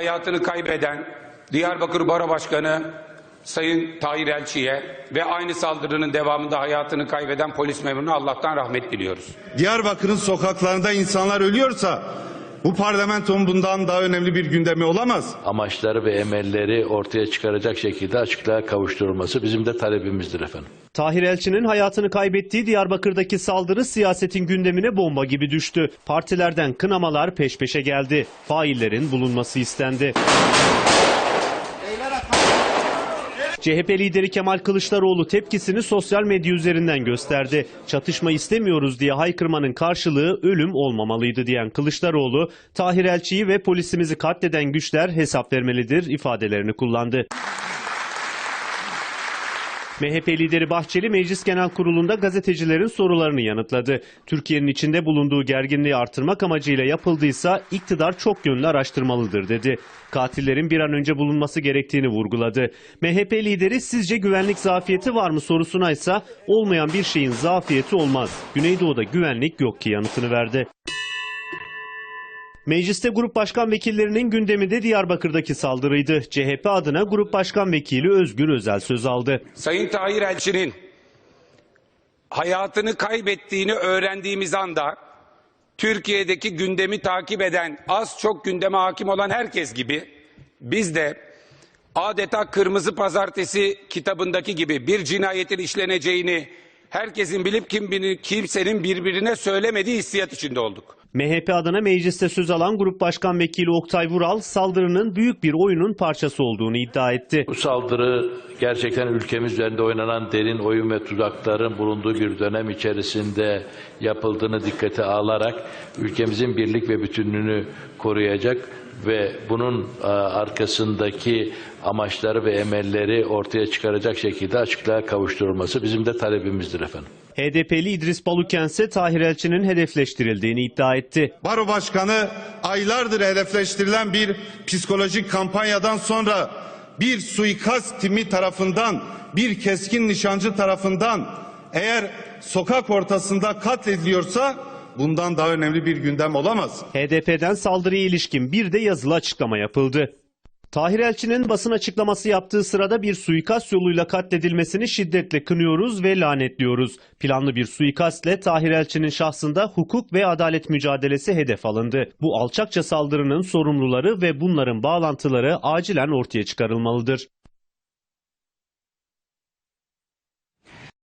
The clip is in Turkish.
hayatını kaybeden Diyarbakır Baro Başkanı Sayın Tahir Elçi'ye ve aynı saldırının devamında hayatını kaybeden polis memuruna Allah'tan rahmet diliyoruz. Diyarbakır'ın sokaklarında insanlar ölüyorsa bu parlamentonun bundan daha önemli bir gündemi olamaz. amaçları ve emelleri ortaya çıkaracak şekilde açıklığa kavuşturulması bizim de talebimizdir efendim. Tahir Elçi'nin hayatını kaybettiği Diyarbakır'daki saldırı siyasetin gündemine bomba gibi düştü. Partilerden kınamalar peş peşe geldi. Faillerin bulunması istendi. CHP lideri Kemal Kılıçdaroğlu tepkisini sosyal medya üzerinden gösterdi. Çatışma istemiyoruz diye haykırmanın karşılığı ölüm olmamalıydı diyen Kılıçdaroğlu, Tahir Elçi'yi ve polisimizi katleden güçler hesap vermelidir ifadelerini kullandı. MHP lideri Bahçeli Meclis Genel Kurulu'nda gazetecilerin sorularını yanıtladı. Türkiye'nin içinde bulunduğu gerginliği artırmak amacıyla yapıldıysa iktidar çok yönlü araştırmalıdır dedi. Katillerin bir an önce bulunması gerektiğini vurguladı. MHP lideri sizce güvenlik zafiyeti var mı sorusuna ise olmayan bir şeyin zafiyeti olmaz. Güneydoğu'da güvenlik yok ki yanıtını verdi. Mecliste grup başkan vekillerinin gündemi de Diyarbakır'daki saldırıydı. CHP adına grup başkan vekili Özgür Özel söz aldı. Sayın Tahir Elçi'nin hayatını kaybettiğini öğrendiğimiz anda Türkiye'deki gündemi takip eden, az çok gündeme hakim olan herkes gibi biz de adeta Kırmızı Pazartesi kitabındaki gibi bir cinayetin işleneceğini herkesin bilip kim, kimsenin birbirine söylemediği hissiyat içinde olduk. MHP adına mecliste söz alan Grup Başkan Vekili Oktay Vural saldırının büyük bir oyunun parçası olduğunu iddia etti. Bu saldırı gerçekten ülkemiz üzerinde oynanan derin oyun ve tuzakların bulunduğu bir dönem içerisinde yapıldığını dikkate alarak ülkemizin birlik ve bütünlüğünü koruyacak ve bunun e, arkasındaki amaçları ve emelleri ortaya çıkaracak şekilde açıklığa kavuşturulması bizim de talebimizdir efendim. HDP'li İdris Baluken ise Tahir Elçi'nin hedefleştirildiğini iddia etti. Baro Başkanı aylardır hedefleştirilen bir psikolojik kampanyadan sonra bir suikast timi tarafından, bir keskin nişancı tarafından eğer sokak ortasında katlediliyorsa bundan daha önemli bir gündem olamaz. HDP'den saldırıya ilişkin bir de yazılı açıklama yapıldı. Tahir Elçi'nin basın açıklaması yaptığı sırada bir suikast yoluyla katledilmesini şiddetle kınıyoruz ve lanetliyoruz. Planlı bir suikastle Tahir Elçi'nin şahsında hukuk ve adalet mücadelesi hedef alındı. Bu alçakça saldırının sorumluları ve bunların bağlantıları acilen ortaya çıkarılmalıdır.